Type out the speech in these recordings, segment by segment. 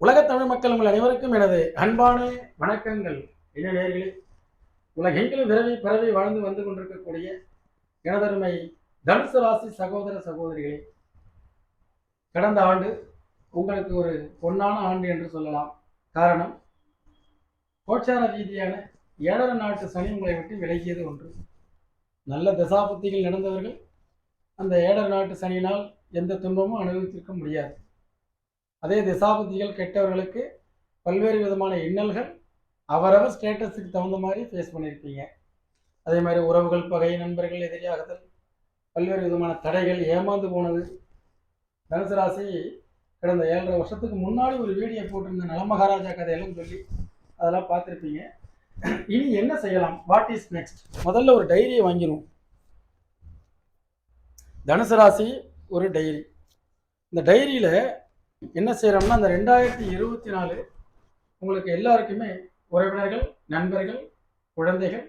உலக தமிழ் மக்கள் உங்கள் அனைவருக்கும் எனது அன்பான வணக்கங்கள். என்ன நேர்களே? உலகெங்கிலும் விரவி பரவி வாழ்ந்து வந்து கொண்டிருக்கக்கூடிய எனதருமை தனுசு ராசி சகோதர சகோதரிகளே கடந்த ஆண்டு உங்களுக்கு ஒரு பொன்னான ஆண்டு என்று சொல்லலாம். காரணம் கோச்சார ரீதியான ஏழரை நாட்டு சனி உங்களை விட்டு விலகியது ஒன்று. நல்ல தசாபுத்திகள் நடந்தவர்கள் அந்த ஏழரை நாட்டு சனியினால் எந்த துன்பமும் அனுபவித்திருக்க முடியாது. அதே திசாபதிகள் கெட்டவர்களுக்கு பல்வேறு விதமான இன்னல்கள் அவரவர் ஸ்டேட்டஸுக்கு தகுந்த மாதிரி ஃபேஸ் பண்ணியிருப்பீங்க. அதே மாதிரி உறவுகள் பகை நண்பர்கள் எதிரியாகுதல் பல்வேறு விதமான தடைகள் ஏமாந்து போனது. தனுசு ராசி கடந்த ஏழரை வருஷத்துக்கு முன்னாடி ஒரு வீடியோ போட்டிருந்த நலமகாராஜா கதையெல்லாம் சொல்லி அதெல்லாம் பார்த்துருப்பீங்க. இனி என்ன செய்யலாம்? வாட் இஸ் நெக்ஸ்ட் முதல்ல ஒரு டைரியை வாங்கிடுவோம் தனுசு ராசி ஒரு டைரி இந்த டைரியில் என்ன செய்கிறோம்னா அந்த ரெண்டாயிரத்தி இருபத்தி நாலு உங்களுக்கு எல்லாருக்குமே உறவினர்கள் நண்பர்கள் குழந்தைகள்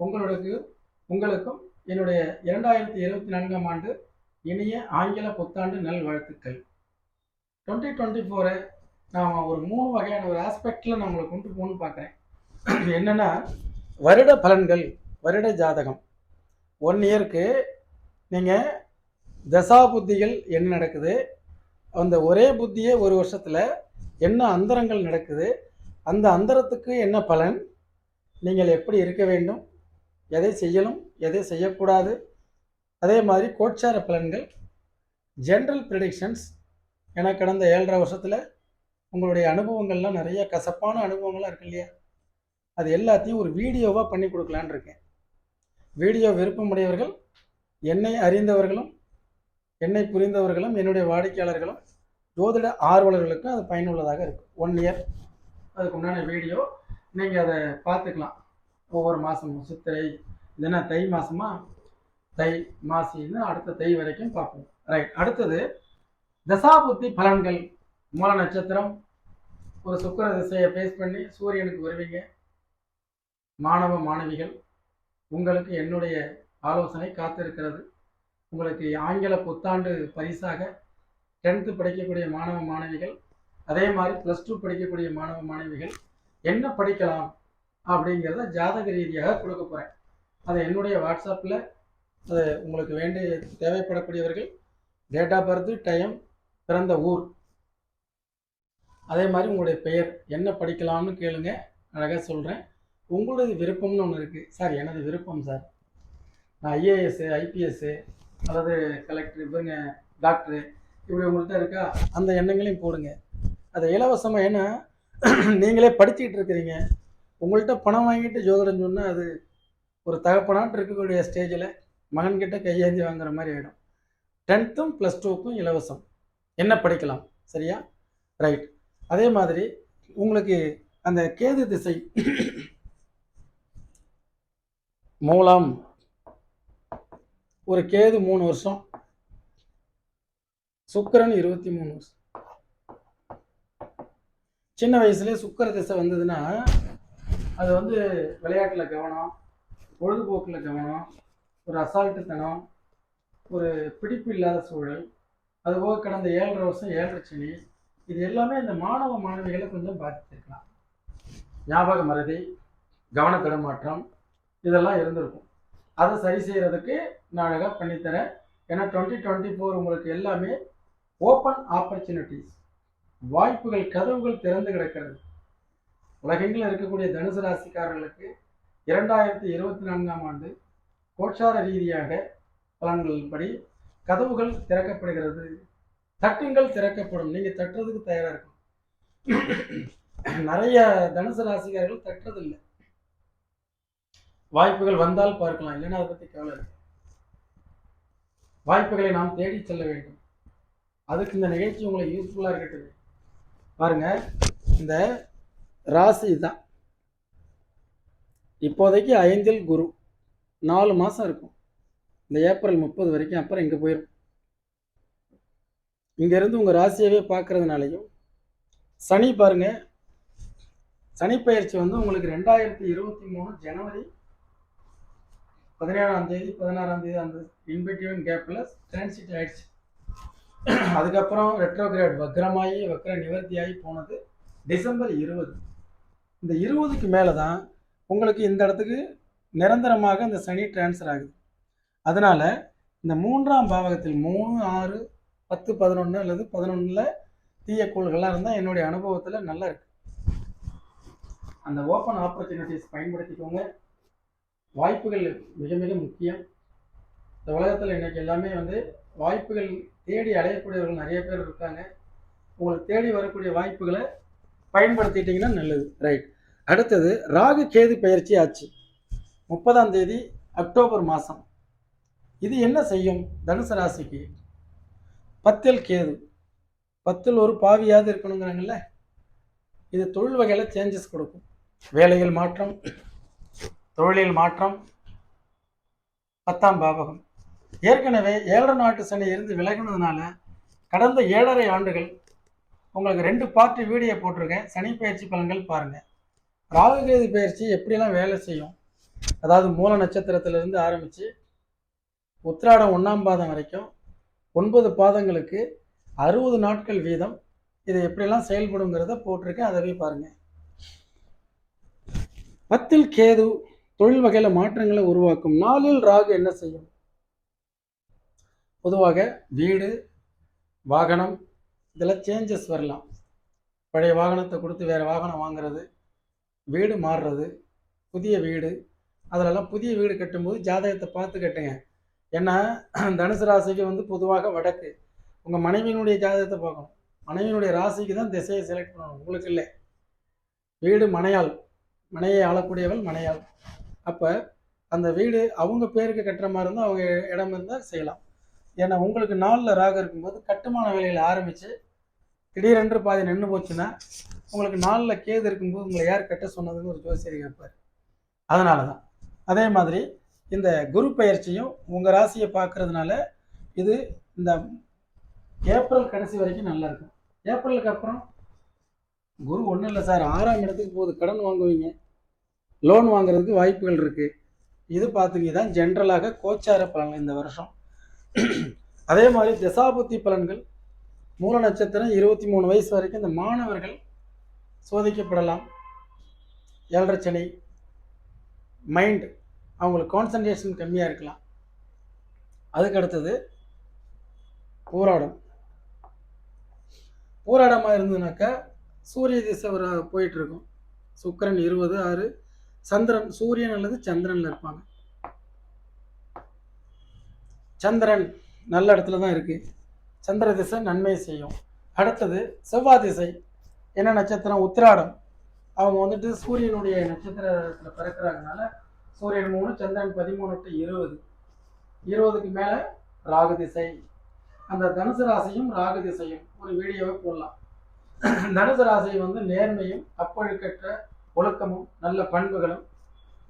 உங்களுக்கு உங்களுக்கும் என்னுடைய இரண்டாயிரத்தி இருபத்தி நான்காம் ஆண்டு இனிய ஆங்கில புத்தாண்டு நல்வாழ்த்துக்கள். டுவெண்ட்டி டுவெண்ட்டி ஃபோரை நான் ஒரு மூணு வகையான ஒரு ஆஸ்பெக்டில் நான் உங்களை கொண்டு போகணும்னு பார்க்குறேன் என்னென்னா வருட பலன்கள் வருட ஜாதகம். ஒன் இயருக்கு நீங்கள் தசா புத்திகள் என்ன நடக்குது? அந்த ஒரே புத்தியே ஒரு வருஷத்தில் என்ன அந்தரங்கள் நடக்குது? அந்த அந்தரத்துக்கு என்ன பலன்? நீங்கள் எப்படி இருக்க வேண்டும்? எதை செய்யணும்? எதை செய்யக்கூடாது? அதே மாதிரி கோட்சார பலன்கள் ஜென்ரல் ப்ரிடிக்ஷன்ஸ் என கடந்த ஏழரை வருஷத்தில் உங்களுடைய அனுபவங்கள்லாம் நிறைய கசப்பான அனுபவங்கள்லாம் இருக்கு இல்லையா? அது எல்லாத்தையும் ஒரு வீடியோவாக பண்ணி கொடுக்கலான்னு இருக்கேன். வீடியோ விருப்பமுடையவர்கள் என்னை அறிந்தவர்களும் என்னை புரிந்தவர்களும் என்னுடைய வாடிக்கையாளர்களும் ஜோதிட ஆர்வலர்களுக்கும் அது பயனுள்ளதாக இருக்கும். ஒன் இயர் அதுக்கு உண்டான வீடியோ நீங்கள் அதை பார்த்துக்கலாம். ஒவ்வொரு மாதமும் சித்திரை இல்லைன்னா தை மாதமா தை மாசின்னு அடுத்த தை வரைக்கும் பார்ப்போம். ரைட் அடுத்தது தசாபுத்தி பலன்கள். மூல நட்சத்திரம் ஒரு சுக்கர திசையை ஃபேஸ் பண்ணி சூரியனுக்கு வருவீங்க. மாணவ மாணவிகள் உங்களுக்கு என்னுடைய ஆலோசனை காத்திருக்கிறது. உங்களுக்கு ஆங்கில புத்தாண்டு பரிசாக டென்த்து படிக்கக்கூடிய மாணவ மாணவிகள் அதே மாதிரி ப்ளஸ் டூ படிக்கக்கூடிய மாணவ மாணவிகள் என்ன படிக்கலாம் அப்படிங்கிறத ஜாதக ரீதியாக கொடுக்க போகிறேன் அதை என்னுடைய வாட்ஸ்அப்பில் அது உங்களுக்கு வேண்டிய தேவைப்படக்கூடியவர்கள் டேட் ஆஃப் பர்த் டைம் பிறந்த ஊர் அதே மாதிரி உங்களுடைய பெயர் என்ன படிக்கலாம்னு கேளுங்க அழகாக சொல்கிறேன் உங்களுடைய விருப்பம்னு ஒன்று இருக்குது சார் எனது விருப்பம் சார். நான் ஐஏஎஸ்ஸு ஐபிஎஸ்ஸு அல்லது கலெக்டர் இவங்க டாக்டரு இப்படி உங்கள்கிட்ட இருக்கா? அந்த எண்ணங்களையும் போடுங்க. அதை இலவசமாக ஏன்னா நீங்களே படிச்சுக்கிட்டு இருக்கிறீங்க. உங்கள்கிட்ட பணம் வாங்கிட்டு ஜோதிடம் சொன்னால் அது ஒரு தகப்பனாட்டு இருக்கக்கூடிய ஸ்டேஜில் மகன்கிட்ட கையேந்தி வாங்குற மாதிரி ஆகிடும் டென்த்தும் ப்ளஸ் டூக்கும் இலவசம். என்ன படிக்கலாம்? சரியா? ரைட் அதே மாதிரி உங்களுக்கு அந்த கேது திசை மூலம் ஒரு கேது மூணு வருஷம். சுக்கரன் இருபத்தி மூணு வருஷம். சின்ன வயசுலேயே சுக்கர திசை வந்ததுன்னா அது வந்து விளையாட்டில் கவனம் பொழுதுபோக்கில் கவனம் ஒரு அசால்ட்டுத்தனம் ஒரு பிடிப்பு இல்லாத சூழல் அதுபோக கடந்த ஏழரை வருஷம் ஏழரை சனி இது எல்லாமே இந்த மாணவ மாணவிகளை கொஞ்சம் பாதித்திருக்கலாம். ஞாபக மறதி கவன இதெல்லாம் இருந்திருக்கும். அதை சரி செய்கிறதுக்கு நான் அழகாக பண்ணித்தரேன். ஏன்னா டுவெண்ட்டி டுவெண்ட்டி ஃபோர் உங்களுக்கு எல்லாமே ஓப்பன் ஆப்பர்ச்சுனிட்டிஸ் வாய்ப்புகள் கதவுகள் திறந்து கிடக்கிறது. உலகெங்கில் இருக்கக்கூடிய தனுசு ராசிக்காரர்களுக்கு இரண்டாயிரத்தி இருபத்தி நான்காம் ஆண்டு கோட்சார ரீதியாக பலன்களின்படி கதவுகள் திறக்கப்படுகிறது. தட்டுங்கள் திறக்கப்படும். நீங்கள் தட்டுறதுக்கு தயாராக இருக்கும் நிறைய தனுசு ராசிக்காரர்கள் தட்டுறதில்லை. வாய்ப்புகள் வந்தால் பார்க்கலாம். இல்லைன்னா அதை பற்றி கவலை இருக்கு வாய்ப்புகளை நாம் தேடி செல்ல வேண்டும். அதுக்கு இந்த நிகழ்ச்சி உங்களுக்கு யூஸ்ஃபுல்லாக இருக்கட்டும். பாருங்க இந்த ராசி தான் இப்போதைக்கு ஐந்தில் குரு நாலு மாதம் இருக்கும். இந்த ஏப்ரல் முப்பது வரைக்கும் அப்புறம் இங்கே போயிடும் இங்கேருந்து உங்கள் ராசியவே பார்க்கறதுனாலையும் சனி பாருங்கள் சனி பயிற்சி வந்து உங்களுக்கு ரெண்டாயிரத்தி இருபத்தி மூணு ஜனவரி பதினேழாம் தேதி பதினாறாம் தேதி அந்த இன்பிட்வீன் கேப்பில் டிரான்சிட் ஆயிடுச்சு. அதுக்கப்புறம் ரெட்ரோகிரேட் வக்ரமாயி வக்ர நிவர்த்தியாகி போனது டிசம்பர் இருபது. இந்த இருபதுக்கு மேலே தான் உங்களுக்கு இந்த இடத்துக்கு நிரந்தரமாக இந்த சனி டிரான்ஸ்ஃபர் ஆகுது. அதனால் இந்த மூன்றாம் பாவகத்தில் மூணு ஆறு பத்து பதினொன்று அல்லது பதினொன்றில் தீய கோள்கள்லாம் இருந்தால் என்னுடைய அனுபவத்தில் நல்லா இருக்கு. அந்த ஓப்பன் ஆப்பர்ச்சுனிட்டிஸ் பயன்படுத்திக்கோங்க. வாய்ப்புகள் மிக மிக முக்கியம். இந்த உலகத்தில் இன்றைக்கி எல்லாமே வந்து வாய்ப்புகள் தேடி அடையக்கூடியவர்கள் நிறைய பேர் இருக்காங்க. உங்களுக்கு தேடி வரக்கூடிய வாய்ப்புகளை பயன்படுத்திட்டீங்கன்னா நல்லது. ரைட் அடுத்தது ராகு கேது பயிற்சி ஆச்சு. முப்பதாம் தேதி அக்டோபர் மாதம் இது என்ன செய்யும்? தனுசு ராசிக்கு பத்தில் கேது. பத்தில் ஒரு பாவியாவது இருக்கணுங்கிறாங்கல்ல? இது தொழில் வகையில் சேஞ்சஸ் கொடுக்கும். வேலைகள் மாற்றம் தொழிலில் மாற்றம். பத்தாம் பாவகம். ஏற்கனவே ஏழரை நாட்டு சனி இருந்து விலகினதுனால கடந்த ஏழரை ஆண்டுகள் உங்களுக்கு ரெண்டு பார்ட்டு வீடியோ போட்டிருக்கேன். சனி பயிற்சி பலன்கள் பாருங்கள் ராகுகேது பயிற்சி எப்படியெல்லாம் வேலை செய்யும்? அதாவது மூல நட்சத்திரத்திலிருந்து ஆரம்பித்து உத்திராடம் ஒன்றாம் பாதம் வரைக்கும் ஒன்பது பாதங்களுக்கு அறுபது நாட்கள் வீதம். இது எப்படியெல்லாம் செயல்படுங்கிறத போட்டிருக்கேன். அதவே பாருங்கள் பத்தில் கேது தொழில் வகையில் மாற்றங்களை உருவாக்கும் நாளில் ராகு என்ன செய்யும்? பொதுவாக வீடு வாகனம் இதில் சேஞ்சஸ் வரலாம். பழைய வாகனத்தை கொடுத்து வேறு வாகனம் வாங்குறது வீடு மாறுறது புதிய வீடு அதிலெல்லாம் புதிய வீடு கட்டும்போது ஜாதகத்தை பார்த்து கட்டுங்க. ஏன்னா தனுசு ராசிக்கு வந்து பொதுவாக வடக்கு. உங்கள் மனைவியினுடைய ஜாதகத்தை பார்க்கணும். மனைவியினுடைய ராசிக்கு தான் திசையை செலக்ட் பண்ணணும். உங்களுக்கு இல்லை. வீடு மனையாள். மனையை ஆளக்கூடியவள் மனையாள். அப்போ அந்த வீடு அவங்க பேருக்கு கட்டுற மாதிரி இருந்தால் அவங்க இடம் இருந்தால் செய்யலாம். ஏன்னா உங்களுக்கு நாளில் ராகம் இருக்கும்போது கட்டுமான வேலையில் ஆரம்பித்து திடீரென்று பாதி நின்று போச்சுன்னா உங்களுக்கு நாளில் கேது இருக்கும்போது உங்களை யார் கட்ட சொன்னதுன்னு ஒரு ஜோசியர் கேட்பார். அதனால தான் அதே மாதிரி இந்த குரு பயிற்சியும் உங்கள் ராசியை பார்க்கறதுனால இது இந்த ஏப்ரல் கடைசி வரைக்கும் நல்லா இருக்கும். ஏப்ரலுக்கு அப்புறம் குரு ஒன்றும் இல்லை சார். ஆறாம் இடத்துக்கு போகுது. கடன் வாங்குவீங்க. லோன் வாங்குறதுக்கு வாய்ப்புகள் இருக்குது இது பார்த்துங்க தான் ஜென்ரலாக கோச்சார பலன்கள் இந்த வருஷம். அதே மாதிரி தசாபுத்தி பலன்கள் மூல நட்சத்திரம் இருபத்தி மூணு வயசு வரைக்கும் இந்த மாணவர்கள் சோதிக்கப்படலாம். ஏழரை சனி மைண்ட் அவங்களுக்கு கான்சன்ட்ரேஷன் கம்மியாக இருக்கலாம். அதுக்கு அடுத்தது போராடம். போராடமாக இருந்ததுனாக்கா சூரிய திசை ஒரு சுக்கரன் இருபது ஆறு சந்திரன் சூரியன் அல்லது சந்திரன்ல இருப்பாங்க. சந்திரன் நல்ல இடத்துல தான் இருக்கு. சந்திர திசை நன்மை செய்யும். அடுத்தது செவ்வாய் திசை. என்ன நட்சத்திரம்? உத்திராடம். அவங்க வந்துட்டு சூரியனுடைய நட்சத்திரத்தில் பிறக்கிறாங்கனால சூரியன் மூணு சந்திரன் பதிமூணு டு இருபது. இருபதுக்கு மேலே ராகு திசை. அந்த தனுசு ராசியும் ராகு திசையும் ஒரு வீடியோவை போடலாம். தனுசு ராசி வந்து நேர்மையும் அப்பழுக்கற்ற ஒழுக்கமும் நல்ல பண்புகளும்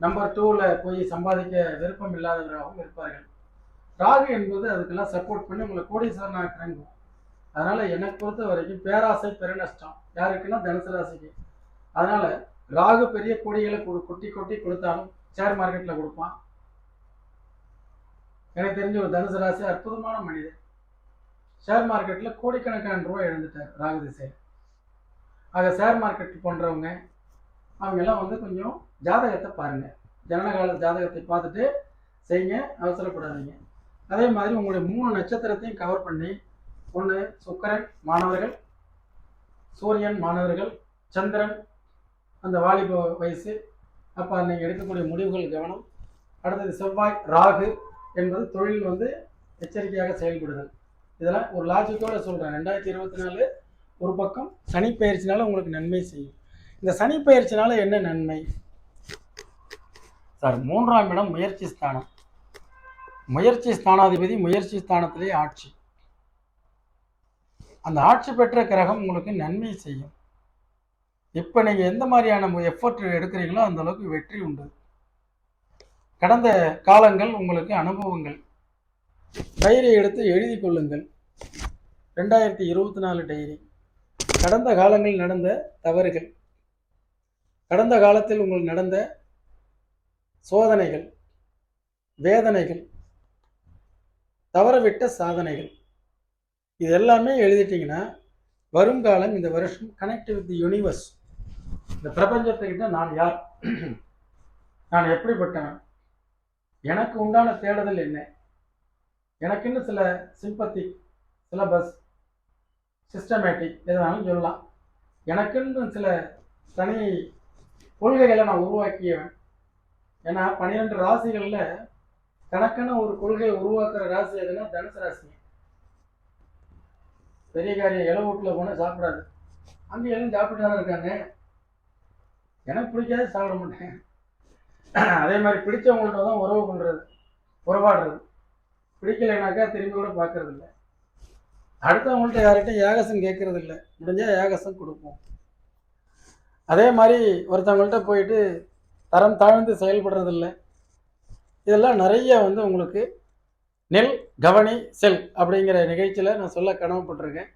நம்பர் டூவில் போய் சம்பாதிக்க விருப்பம் இல்லாதவராகவும் இருப்பார்கள். ராகு என்பது அதுக்கெல்லாம் சப்போர்ட் பண்ணி உங்களை கோடீஸ்வரனாக ஆக்குறேங்க அதனால் எனக்கு பொறுத்த வரைக்கும் பேராசை பெருநஷ்டம் யாருக்குன்னா தனுசு ராசிக்கு அதனால் ராகு பெரிய கொடிகளை கொடு கொட்டி கொட்டி கொடுத்தாலும் ஷேர் மார்க்கெட்டில் கொடுப்பான். எனக்கு தெரிஞ்ச ஒரு தனுசு ராசி அற்புதமான மனிதர். ஷேர் மார்க்கெட்டில் கோடிக்கணக்கான ரூபாய் இழந்துட்டார் ராகு திசை ஆக ஷேர் மார்க்கெட் பண்ணுறவங்க அவங்க எல்லாம் வந்து கொஞ்சம் ஜாதகத்தை பாருங்கள் ஜனனகால ஜாதகத்தை பார்த்துட்டு செய்யுங்க அவசரப்படாதீங்க. அதே மாதிரி உங்களுடைய மூணு நட்சத்திரத்தையும் கவர் பண்ணி ஒன்று சுக்கரன் மாணவர்கள் சூரியன் மாணவர்கள் சந்திரன் அந்த வாலிப வயசு. அப்போ நீங்கள் எடுக்கக்கூடிய முடிவுகள் கவனம். அடுத்தது செவ்வாய் ராகு என்பது தொழில் வந்து எச்சரிக்கையாக செயல்படுதல். இதெல்லாம் ஒரு லாஜிக்கோடு சொல்கிறேன் ரெண்டாயிரத்தி இருபத்தி நாலு ஒரு பக்கம் சனி பயிற்சினால உங்களுக்கு நன்மை செய்யும். இந்த சனி பயிற்சினால என்ன நன்மை? சார் மூன்றாம் இடம் முயற்சி ஸ்தானம். முயற்சி ஸ்தானாதிபதி முயற்சி ஸ்தானத்திலே ஆட்சி. அந்த ஆட்சி பெற்ற கிரகம் உங்களுக்கு நன்மை செய்யும். இப்போ நீங்கள் எந்த மாதிரியான எஃபர்ட் எடுக்கிறீங்களோ அந்த அளவுக்கு வெற்றி உண்டு. கடந்த காலங்கள் உங்களுக்கு அனுபவங்கள். டைரி எடுத்து எழுதி கொள்ளுங்கள். ரெண்டாயிரத்தி இருபத்தி நாலு டைரி. கடந்த காலங்களில் நடந்த தவறுகள். கடந்த காலத்தில் உங்கள் நடந்த சோதனைகள் வேதனைகள் தவறவிட்ட சாதனைகள் இது எல்லாமே எழுதிட்டிங்கன்னா வருங்காலம் இந்த வருஷம் கனெக்ட் வித் யூனிவர்ஸ் இந்த பிரபஞ்சத்துக்கிட்ட நான் யார்? நான் எப்படிப்பட்டேன் எனக்கு உண்டான தேடுதல் என்ன? எனக்குன்னு சில சிம்பத்தி சிலபஸ் சிஸ்டமேட்டிக் எதுனாலும் சொல்லலாம். எனக்குன்னு சில தனி கொள்கைகளை நான் உருவாக்கியவன். ஏன்னா பன்னிரெண்டு ராசிகளில் தனக்குன்னு ஒரு கொள்கையை உருவாக்குற ராசி எதுனா தனுசு ராசி. பெரிய காரியம் இலை வீட்டில் போனால் சாப்பிடாது. அங்கே எல்லாம் சாப்பிட்டு தானே இருக்காங்க? எனக்கு பிடிக்காது சாப்பிட மாட்டேன். அதே மாதிரி பிடிச்சவங்கள்ட்ட தான் உறவு பண்ணுறது உறவாடுறது பிடிக்கலைனாக்கா திரும்பி கூட பார்க்கறதில்ல. அடுத்தவங்கள்ட்ட யார்கிட்ட ஏகசம் கேட்கறதில்ல. முடிஞ்சால் ஏகசம் கொடுப்போம். அதே மாதிரி ஒருத்தவங்கள்ட்ட போயிட்டு தரம் தாழ்ந்து செயல்படுறதில்ல. இதெல்லாம் நிறைய வந்து உங்களுக்கு நெல் கவனி செல் அப்படிங்கிற நிகழ்ச்சியில் நான் சொல்ல கனவுப்பட்டிருக்கேன்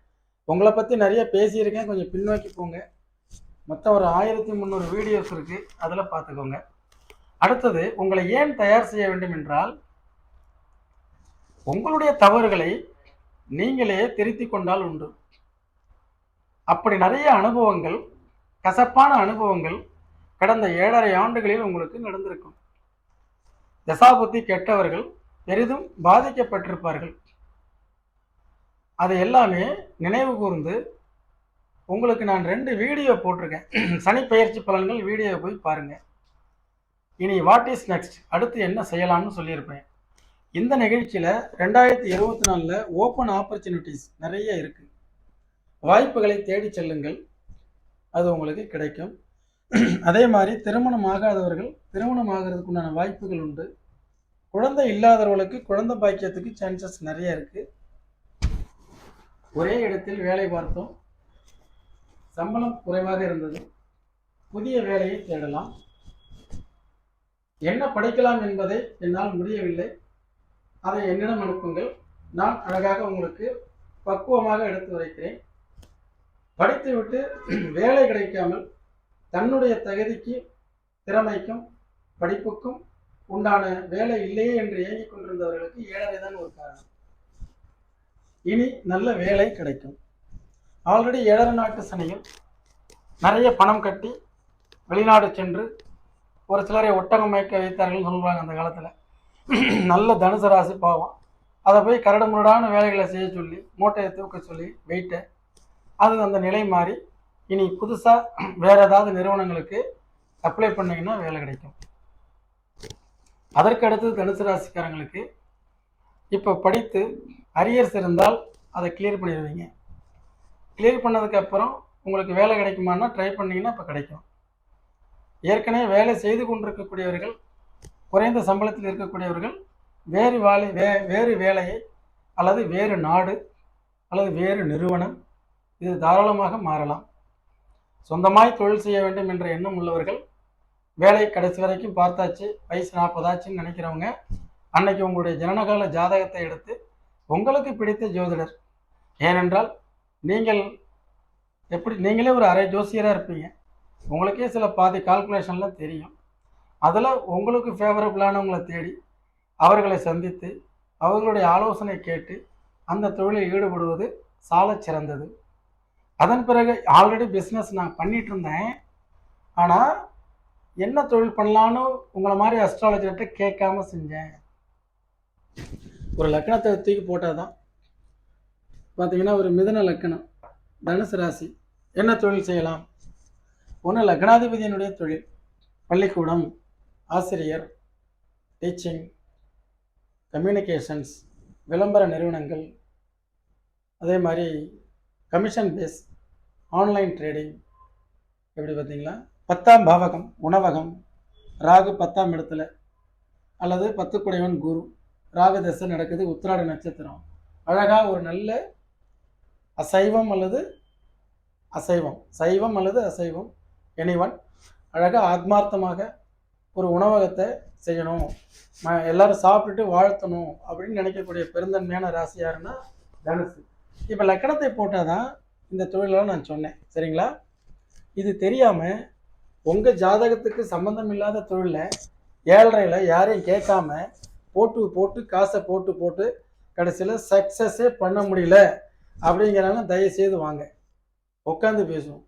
உங்களை பற்றி நிறைய பேசியிருக்கேன். கொஞ்சம் பின்னோக்கி போங்க. மொத்தம் ஒரு ஆயிரத்தி முந்நூறு வீடியோஸ் இருக்குது அதில் பார்த்துக்கோங்க. அடுத்தது உங்களை ஏன் தயார் செய்ய வேண்டும் என்றால் உங்களுடைய தவறுகளை நீங்களே திருத்தி கொண்டால் உண்டு. அப்படி நிறைய அனுபவங்கள் கசப்பான அனுபவங்கள் கடந்த ஏழரை ஆண்டுகளில் உங்களுக்கு நடந்திருக்கும். தசாபுத்தி கெட்டவர்கள் பெரிதும் பாதிக்கப்பட்டிருப்பார்கள். அதை எல்லாமே நினைவு கூர்ந்து உங்களுக்கு நான் ரெண்டு வீடியோ போட்டிருக்கேன். சனி பயிற்சி பலன்கள் வீடியோ போய் பாருங்க. இனி வாட் இஸ் நெக்ஸ்ட் அடுத்து என்ன செய்யலாம்னு சொல்லியிருப்பேன். இந்த நிகழ்ச்சியில் ரெண்டாயிரத்தி இருபத்தி நாலில் ஓப்பன் ஆப்பர்ச்சுனிட்டிஸ் நிறைய இருக்குது வாய்ப்புகளை தேடி செல்லுங்கள். அது உங்களுக்கு கிடைக்கும். அதே மாதிரி திருமணம் ஆகாதவர்கள் திருமணம் ஆகிறதுக்கு உண்டான வாய்ப்புகள் உண்டு. குழந்தை இல்லாதவர்களுக்கு குழந்தை பாக்கியத்துக்கு சான்சஸ் நிறைய இருக்கு. ஒரே இடத்தில் வேலை பார்த்தோம். சம்பளம் குறைவாக இருந்தது. புதிய வேலையை தேடலாம். என்ன படிக்கலாம் என்பதை என்னால் முடியவில்லை. அதை என்னிடம் அனுப்புங்கள். நான் அழகாக உங்களுக்கு பக்குவமாக எடுத்து வைக்கிறேன். படித்துவிட்டு வேலை கிடைக்காமல் தன்னுடைய தகுதிக்கு திறமைக்கும் படிப்புக்கும் உண்டான வேலை இல்லையே என்று ஏங்கிக் கொண்டிருந்தவர்களுக்கு ஏழரை தான் ஒரு காரணம். இனி நல்ல வேலை கிடைக்கும். ஆல்ரெடி ஏழரை நாட்டு சனியில் நிறைய பணம் கட்டி வெளிநாடு சென்று ஒரு சிலரை ஒட்டகம் மயக்க வைத்தார்கள் சொல்லுவாங்க அந்த காலத்தில். நல்ல தனுசு ராசி பாவம். அதை போய் கரடு முரடான வேலைகளை செய்ய சொல்லி மூட்டையை தூக்க சொல்லி வெயிட்டை அது அந்த நிலை மாறி இனி புதுசாக வேற ஏதாவது நிறுவனங்களுக்கு அப்ளை பண்ணீங்கன்னா வேலை கிடைக்கும். அதற்கடுத்து தனுசு ராசிக்காரங்களுக்கு இப்போ படித்து அரியர்ஸ் இருந்தால் அதை கிளியர் பண்ணிடுவீங்க. கிளியர் பண்ணதுக்கப்புறம் உங்களுக்கு வேலை கிடைக்குமான்னா ட்ரை பண்ணிங்கன்னா இப்போ கிடைக்கும். ஏற்கனவே வேலை செய்து கொண்டிருக்கக்கூடியவர்கள் குறைந்த சம்பளத்தில் இருக்கக்கூடியவர்கள் வேறு வேலை வே வேறு வேலையை அல்லது வேறு நாடு அல்லது வேறு நிறுவனம் இது தாராளமாக மாறலாம். சொந்தமாய் தொழில் செய்ய வேண்டும் என்ற எண்ணம் உள்ளவர்கள் வேலை கடைசி வரைக்கும் பார்த்தாச்சு வயசு நாற்பதாச்சுன்னு நினைக்கிறவங்க அன்னைக்கு உங்களுடைய ஜனனகால ஜாதகத்தை எடுத்து உங்களுக்கு பிடித்த ஜோதிடர். ஏனென்றால் நீங்கள் எப்படி நீங்களே ஒரு அரை ஜோசியராக இருப்பீங்க. உங்களுக்கே சில பாதி கால்குலேஷன்லாம் தெரியும். அதில் உங்களுக்கு ஃபேவரபுளானவங்களை தேடி அவர்களை சந்தித்து அவர்களுடைய ஆலோசனை கேட்டு அந்த தொழிலில் ஈடுபடுவது சாலச் சிறந்தது அதன் பிறகு ஆல்ரெடி பிஸ்னஸ் நான் பண்ணிட்டு இருந்தேன் ஆனால் என்ன தொழில் பண்ணலான்னு உங்களை மாதிரி அஸ்ட்ராலஜர்கிட்ட கேட்காம செஞ்சேன். ஒரு லக்கணத்தை தூக்கி போட்டால் தான் பார்த்தீங்கன்னா ஒரு மிதன லக்கணம் தனுசு ராசி. என்ன தொழில் செய்யலாம்? ஒன்று லக்னாதிபதியினுடைய தொழில். பள்ளிக்கூடம் ஆசிரியர் டீச்சிங் கம்யூனிகேஷன்ஸ் விளம்பர நிறுவனங்கள். அதே மாதிரி கமிஷன் பேஸ் ஆன்லைன் ட்ரேடிங் எப்படி பார்த்தீங்களா? பத்தாம் பாவகம் உணவகம் ராகு பத்தாம் இடத்துல அல்லது பத்துக்குடையவன் குரு ராகு தசை நடக்குது உத்திராட நட்சத்திரம். அழகாக ஒரு நல்ல அசைவம் அல்லது அசைவம் சைவம் அல்லது அசைவம் எனிவன் அழகாக ஆத்மார்த்தமாக ஒரு உணவகத்தை செய்யணும். எல்லாரும் சாப்பிட்டுட்டு வாழ்த்தணும் அப்படின்னு நினைக்கக்கூடிய பெருந்தன்மையான ராசி யாருன்னா தனுசு. இப்போ லக்கணத்தை போட்டால் தான் இந்த தொழிலெல்லாம் நான் சொன்னேன். சரிங்களா? இது தெரியாமல் உங்கள் ஜாதகத்துக்கு சம்மந்தம் இல்லாத தொழிலில் ஏழரையில் யாரையும் கேட்காம போட்டு போட்டு காசை போட்டு போட்டு கடைசியில் சக்ஸஸே பண்ண முடியல அப்படிங்கிறனால தயவுசெய்து வாங்க. உட்காந்து பேசுவோம்.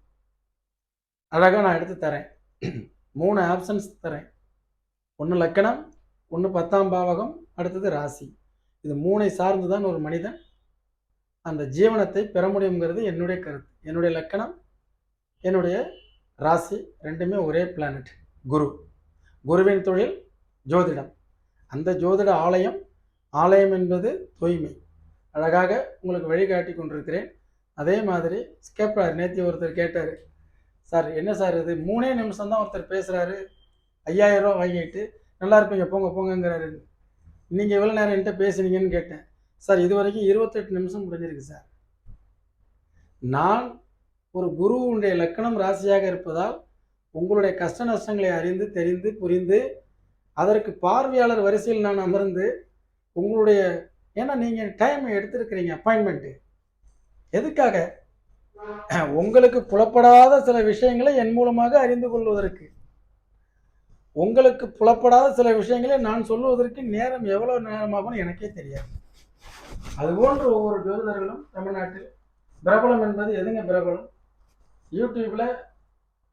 அழகாக நான் எடுத்து தரேன். மூணு ஆப்ஷன்ஸ் தரேன். ஒன்று லக்கணம் ஒன்று பத்தாம் பாவகம் அடுத்தது ராசி. இது மூணை சார்ந்து தான் ஒரு மனிதன் அந்த ஜீவனத்தை பெற முடியுங்கிறது என்னுடைய கருத்து. என்னுடைய லக்கணம் என்னுடைய ராசி ரெண்டுமே ஒரே பிளானட் குரு. குருவின் தொழில் ஜோதிடம். அந்த ஜோதிட ஆலயம் ஆலயம் என்பது தூய்மை. அழகாக உங்களுக்கு வழிகாட்டி கொண்டிருக்கிறேன். அதே மாதிரி ஸ்கேப்பர் நேத்தி ஒருத்தர் கேட்டார். சார் என்ன சார் இது? மூணே நிமிஷம் தான் ஒருத்தர் பேசுகிறாரு ஐயாயிரம் ரூபா வாங்கிட்டு நல்லா இருப்பீங்க போங்க போங்கங்கிறாரு. நீங்கள் எவ்வளோ நேரம் என்கிட்ட பேசுனீங்கன்னு கேட்டேன். சார் இது வரைக்கும் இருபத்தெட்டு நிமிஷம் முடிஞ்சிருக்கு சார். நான் ஒரு குருவுடைய லக்கணம் ராசியாக இருப்பதால் உங்களுடைய கஷ்ட நஷ்டங்களை அறிந்து தெரிந்து புரிந்து அதற்கு பார்வையாளர் வரிசையில் நான் அமர்ந்து உங்களுடைய ஏன்னா நீங்கள் டைம் எடுத்திருக்கிறீங்க அப்பாயின்மெண்ட்டு எதுக்காக? உங்களுக்கு புலப்படாத சில விஷயங்களை என் மூலமாக அறிந்து கொள்வதற்கு. உங்களுக்கு புலப்படாத சில விஷயங்களை நான் சொல்லுவதற்கு நேரம் எவ்வளோ நேரமாகும்னு எனக்கே தெரியாது. அதுபோன்று ஒவ்வொரு ஜோதிடர்களும் தமிழ்நாட்டில் பிரபலம் என்பது எதுங்க பிரபலம்? யூடியூப்ல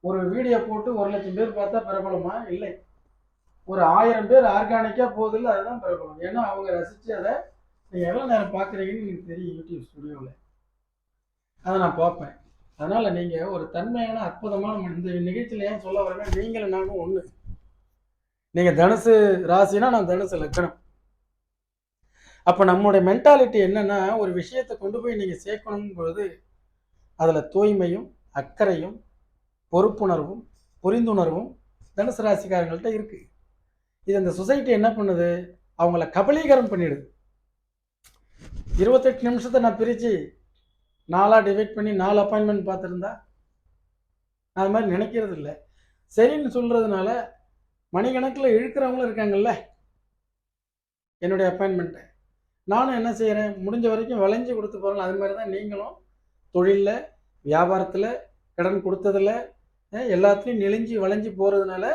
ஒரு வீடியோ போட்டு ஒரு லட்சம் பேர் பார்த்தா பிரபலமா? இல்லை. ஒரு ஆயிரம் பேர் ஆர்கானிக்காக போதில்லை அதுதான் பிரபலம். ஏன்னா அவங்க ரசித்து அதை நீங்கள் எவ்வளோ நேரம் பார்க்குறீங்கன்னு எனக்கு தெரியும் யூடியூப் ஸ்டுடியோவில் அதை நான் பார்ப்பேன். அதனால் நீங்கள் ஒரு தன்மையான அற்புதமான இந்த நிகழ்ச்சியில் ஏன் சொல்ல வரேன்னா நீங்களும் நானும் ஒன்று நீங்கள் தனுசு ராசினா நான் தனுசு லக்கணம் அப்போ நம்மளுடைய மென்டாலிட்டி என்னன்னா ஒரு விஷயத்தை கொண்டு போய் நீங்கள் சேர்க்கணும் பொழுது அதில் தூய்மையும் அக்கறையும் பொறுப்புணர்வும் புரிந்துணர்வும் தனுசு ராசிக்காரங்கள்ட்ட இருக்குது இது இந்த சொசைட்டி என்ன பண்ணுது? அவங்கள கபலீகரம் பண்ணிடுது. இருபத்தெட்டு நிமிஷத்தை நான் பிரித்து நாலாக டிவைட் பண்ணி நாலு அப்பாயின்மெண்ட் பார்த்துருந்தா அது மாதிரி நினைக்கிறது இல்லை சரின்னு சொல்கிறதுனால மணிக்கணக்கில் இழுக்கிறவங்களும் இருக்காங்கல்ல என்னுடைய அப்பாயின்மெண்ட்டை நானும் என்ன செய்கிறேன் முடிஞ்ச வரைக்கும் விளைஞ்சு கொடுத்து போகிறேன் அது மாதிரி தான் நீங்களும் தொழிலில் வியாபாரத்தில் கடன் கொடுத்ததில் எல்லாத்துலேயும் நெளிஞ்சு வளைஞ்சு போகிறதுனால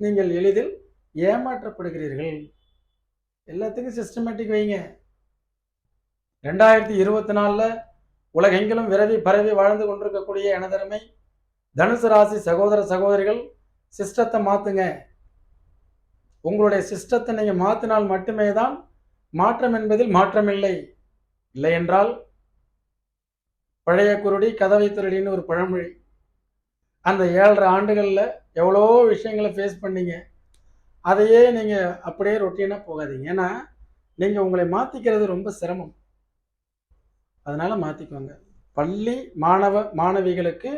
நீங்கள் எளிதில் ஏமாற்றப்படுகிறீர்கள். எல்லாத்துக்கும் சிஸ்டமேட்டிக் வைங்க. ரெண்டாயிரத்தி இருபத்தி நாலில் உலகெங்கிலும் விரவி பரவி வாழ்ந்து கொண்டிருக்கக்கூடிய எனதருமை தனுசு ராசி சகோதர சகோதரிகள் சிஸ்டத்தை மாற்றுங்க உங்களுடைய சிஸ்டத்தை நீங்கள் மாற்றினால் மட்டுமே தான் மாற்றம் என்பதில் மாற்றமில்லை. இல்லை என்றால் பழைய குருடி கதவை திருடின்னு ஒரு பழமொழி. அந்த ஏழரை ஆண்டுகளில் எவ்வளோ விஷயங்களை ஃபேஸ் பண்ணீங்க. அதையே நீங்கள் அப்படியே ரொட்டீனாக போகாதீங்க. ஏன்னா நீங்கள் உங்களை மாற்றிக்கிறது ரொம்ப சிரமம். அதனால் மாற்றிக்கோங்க பள்ளி மாணவ மாணவிகளுக்கு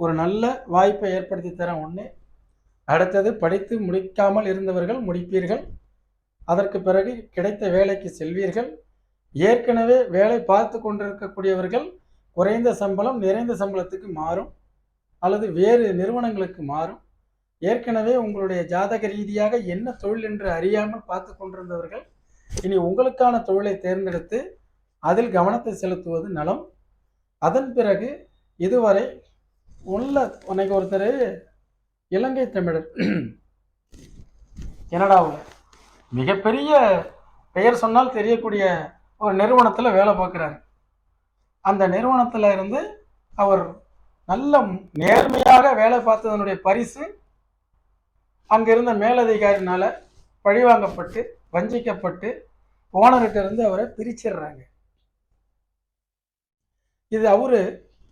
ஒரு நல்ல வாய்ப்பை ஏற்படுத்தி தரேன் ஒன்று அடுத்தது படித்து முடிக்காமல் இருந்தவர்கள் முடிப்பீர்கள். அதற்கு பிறகு கிடைத்த வேலைக்கு செல்வீர்கள். ஏற்கனவே வேலை பார்த்து கொண்டிருக்கக்கூடியவர்கள் குறைந்த சம்பளம் நிறைந்த சம்பளத்துக்கு மாறும் அல்லது வேறு நிறுவனங்களுக்கு மாறும். ஏற்கனவே உங்களுடைய ஜாதக ரீதியாக என்ன தொழில் என்று அறியாமல் பார்த்து கொண்டிருந்தவர்கள் இனி உங்களுக்கான தொழிலை தேர்ந்தெடுத்து அதில் கவனத்தை செலுத்துவது நலம். அதன் பிறகு இதுவரை உள்ள உனக்கு ஒருத்தர் இலங்கை தமிழர். கனடாவில். மிகப்பெரிய பெயர் சொன்னால் தெரியக்கூடிய ஒரு நிறுவனத்தில் வேலை பார்க்குறாரு. அந்த நிறுவனத்தில் இருந்து அவர் நல்ல நேர்மையாக வேலை பார்த்ததனுடைய பரிசு அங்கே இருந்த பழிவாங்கப்பட்டு வஞ்சிக்கப்பட்டு ஓனர்கிட்ட இருந்து அவரை பிரிச்சிடுறாங்க. இது அவரு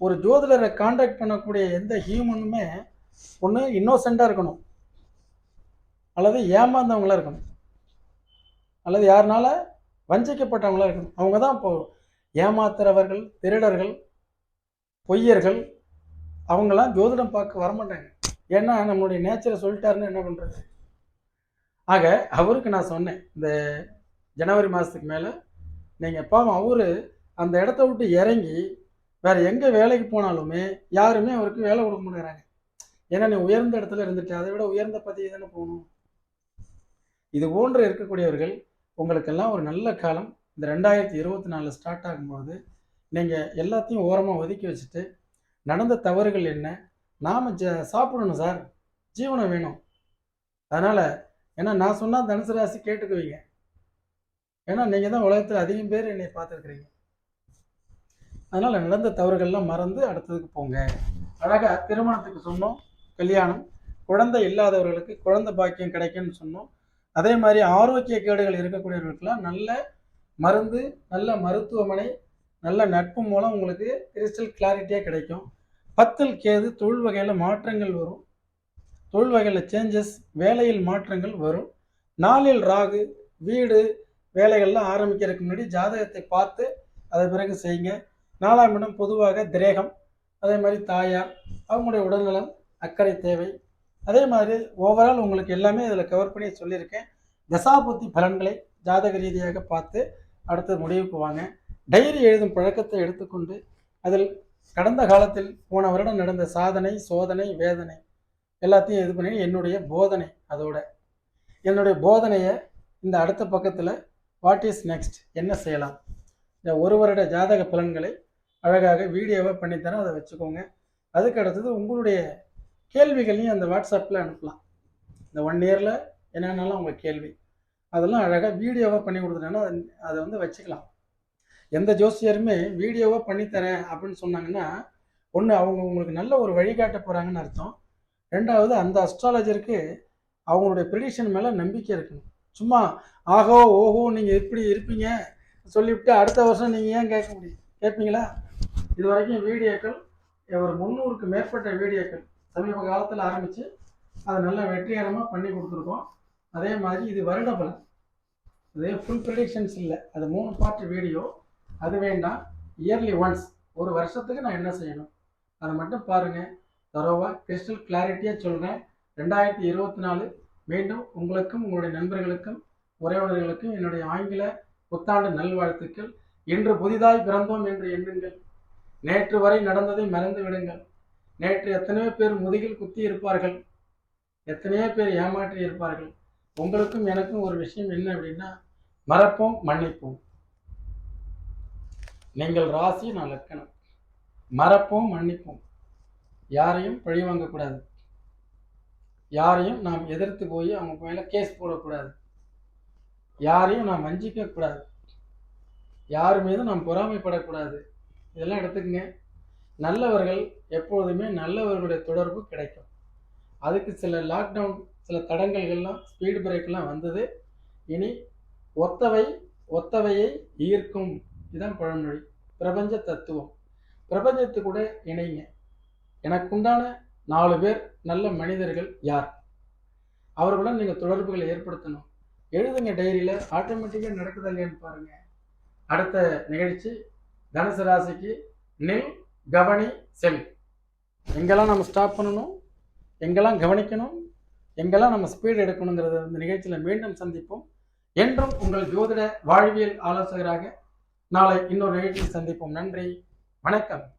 ஒரு ஜோதிடரை காண்டாக்ட் பண்ணக்கூடிய எந்த ஹியூமனுமே ஒன்று இன்னோசெண்டாக இருக்கணும். அல்லது ஏமாந்தவங்களா இருக்கணும். அல்லது யாருனால வஞ்சிக்கப்பட்டவங்களா இருக்கணும். அவங்க தான் இப்போ ஏமாத்துறவர்கள் திருடர்கள் பொய்யர்கள் அவங்களாம் ஜோதிடம் பார்க்க வரமாட்டாங்க. ஏன்னா நம்மளுடைய நேச்சரை சொல்லிட்டாருன்னு என்ன பண்ணுறது ஆக அவருக்கு நான் சொன்னேன் இந்த ஜனவரி மாதத்துக்கு மேலே நீங்கள் பாவம் அவர் அந்த இடத்த விட்டு இறங்கி வேறு எங்கே வேலைக்கு போனாலுமே யாருமே அவருக்கு வேலை கொடுக்க மாட்டேங்கிறாங்க. ஏன்னா நீ உயர்ந்த இடத்துல இருந்துட்டு அதை விட உயர்ந்த பதவி தானே போகணும். இது போன்று இருக்கக்கூடியவர்கள் உங்களுக்கெல்லாம் ஒரு நல்ல காலம். இந்த ரெண்டாயிரத்தி இருபத்தி நாலில் ஸ்டார்ட் ஆகும்போது நீங்கள் எல்லாத்தையும் ஓரமாக ஒதுக்கி வச்சுட்டு நடந்த தவறுகள் என்ன? நாம் ஜ சாப்பிடணும் சார் ஜீவனம் வேணும். அதனால் ஏன்னா நான் சொன்னால் தனுசு ராசி கேட்டுக்குவீங்க. ஏன்னா நீங்கள் தான் உலகத்தில் அதிகம் பேர் என்னை பார்த்துருக்குறீங்க. அதனால் நடந்த தவறுகள்லாம் மறந்து அடுத்ததுக்கு போங்க. அழகாக திருமணத்துக்கு சொன்னோம் கல்யாணம். குழந்தை இல்லாதவர்களுக்கு குழந்தை பாக்கியம் கிடைக்கும்னு சொன்னோம். அதே மாதிரி ஆரோக்கிய கேடுகள் இருக்கக்கூடியவர்களுக்கெல்லாம் நல்ல மருந்து நல்ல மருத்துவமனை நல்ல நட்பு மூலம் உங்களுக்கு கிறிஸ்டல் கிளாரிட்டியாக கிடைக்கும். பத்தில் கேது தொழில் வகையில் மாற்றங்கள் வரும். தொழில் வகையில் சேஞ்சஸ் வேலையில் மாற்றங்கள் வரும். நாளில் ராகு வீடு வேலைகள்லாம் ஆரம்பிக்கிறதுக்கு முன்னாடி ஜாதகத்தை பார்த்து அதை பிறகு செய்யுங்க. நாலாம் இடம் பொதுவாக திரேகம் அதே மாதிரி தாயார் அவங்களுடைய உடல்நலம் அக்கறை தேவை. அதே மாதிரி ஓவரால் உங்களுக்கு எல்லாமே இதில் கவர் பண்ணி சொல்லியிருக்கேன். தசாபுத்தி பலன்களை ஜாதக ரீதியாக பார்த்து அடுத்த முடிவுக்கு வாங்க. டைரி எழுதும் பழக்கத்தை எடுத்துக்கொண்டு அதில் கடந்த காலத்தில் போன வருடம் நடந்த சாதனை சோதனை வேதனை எல்லாத்தையும் இது பண்ணி என்னுடைய போதனை அதோட. என்னுடைய போதனையை இந்த அடுத்த பக்கத்தில் வாட் இஸ் நெக்ஸ்ட் என்ன செய்யலாம்? இந்த ஒரு வருட ஜாதக பலன்களை அழகாக வீடியோவாக பண்ணித்தரேன் அதை வச்சுக்கோங்க. அதுக்கு அடுத்தது உங்களுடைய கேள்விகளையும் அந்த வாட்ஸ்அப்பில் அனுப்பலாம். இந்த ஒன் இயரில் என்னென்னலாம் உங்கள் கேள்வி? அதெல்லாம் அழகாக வீடியோவாக பண்ணி கொடுத்துட்டேன்னா அதை- வந்து வச்சுக்கலாம். எந்த ஜோசியருமே வீடியோவாக பண்ணித்தரேன் அப்படின்னு சொன்னாங்கன்னா ஒன்று அவங்க உங்களுக்கு நல்ல ஒரு வழிகாட்ட போகிறாங்கன்னு அர்த்தம். ரெண்டாவது அந்த அஸ்ட்ராலஜருக்கு அவங்களுடைய ப்ரிடிஷன் மேலே நம்பிக்கை இருக்கணும். சும்மா ஆகோ ஓஹோ நீங்கள் இப்படி இருப்பீங்க சொல்லிவிட்டு அடுத்த வருஷம் நீங்கள் ஏன் கேட்க முடியும்? கேட்பீங்களா? இது வரைக்கும் வீடியோக்கள் ஒரு முந்நூறுக்கு மேற்பட்ட வீடியோக்கள் சமீப காலத்தில் ஆரம்பித்து அதை நல்ல வெற்றிகரமாக பண்ணி கொடுத்துருக்கோம். அதே மாதிரி இது வருட பலன். அதே ஃபுல் ப்ரெடிக்ஷன்ஸ் இல்லை. அது மூணு பார்ட் வீடியோ அது வேண்டாம். இயர்லி ஒன்ஸ் ஒரு வருஷத்துக்கு நான் என்ன செய்யணும்? அதை மட்டும் பாருங்கள் தரோவா கிறிஸ்டல் கிளாரிட்டியாக சொல்கிறேன் ரெண்டாயிரத்தி இருபத்தி நாலு. மீண்டும் உங்களுக்கும் உங்களுடைய நண்பர்களுக்கும் உறவினர்களுக்கும் என்னுடைய ஆங்கில புத்தாண்டு நல்வாழ்த்துக்கள். இன்று புதிதாய் பிறந்தோம் என்று எண்ணுங்கள். நேற்று வரை நடந்ததை மறந்து விடுங்கள். நேற்று எத்தனையோ பேர் முதுகில் குத்தி இருப்பார்கள். எத்தனையோ பேர் ஏமாற்றி இருப்பார்கள். உங்களுக்கும் எனக்கும் ஒரு விஷயம் என்ன அப்படின்னா மறப்போம் மன்னிப்போம். நீங்கள் ராசி நான் லக்கணம். மறப்போம் மன்னிப்போம். யாரையும் பழி வாங்கக்கூடாது. யாரையும் நாம் எதிர்த்து போய் அவங்க மேலே கேஸ் போடக்கூடாது. யாரையும் நாம் வஞ்சிக்கக்கூடாது. யார் மீதும் நாம் பொறாமைப்படக்கூடாது. இதெல்லாம் எடுத்துக்கங்க. நல்லவர்கள் எப்பொழுதுமே நல்லவர்களுடைய தொடர்பு கிடைக்கும். அதுக்கு சில லாக்டவுன் சில தடங்கல்கள்லாம் ஸ்பீடு பிரேக்லாம் வந்தது. இனி ஒத்தவை ஒத்தவையை ஈர்க்கும் இதுதான் பழமொழி. பிரபஞ்ச தத்துவம். பிரபஞ்சத்து கூட இணைங்க. எனக்குண்டான நாலு பேர் நல்ல மனிதர்கள் யார்? அவர்களுடன் நீங்கள் தொடர்புகளை ஏற்படுத்தணும். எழுதுங்க டைரியில் ஆட்டோமேட்டிக்காக நடக்குதா இல்லையான்னு பாருங்கள் அடுத்த நிகழ்ச்சி தனுசு ராசிக்கு நெல் கவனி செல் எங்கெல்லாம் நம்ம ஸ்டாப் பண்ணணும் எங்கெல்லாம் கவனிக்கணும் எங்கெல்லாம் நம்ம ஸ்பீடு எடுக்கணுங்கிறத இந்த நிகழ்ச்சியில் மீண்டும் சந்திப்போம். என்றும் உங்கள் ஜோதிட வாழ்வியல் ஆலோசகராக நாளை இன்னொரு நிகழ்ச்சியில் சந்திப்போம். நன்றி வணக்கம்.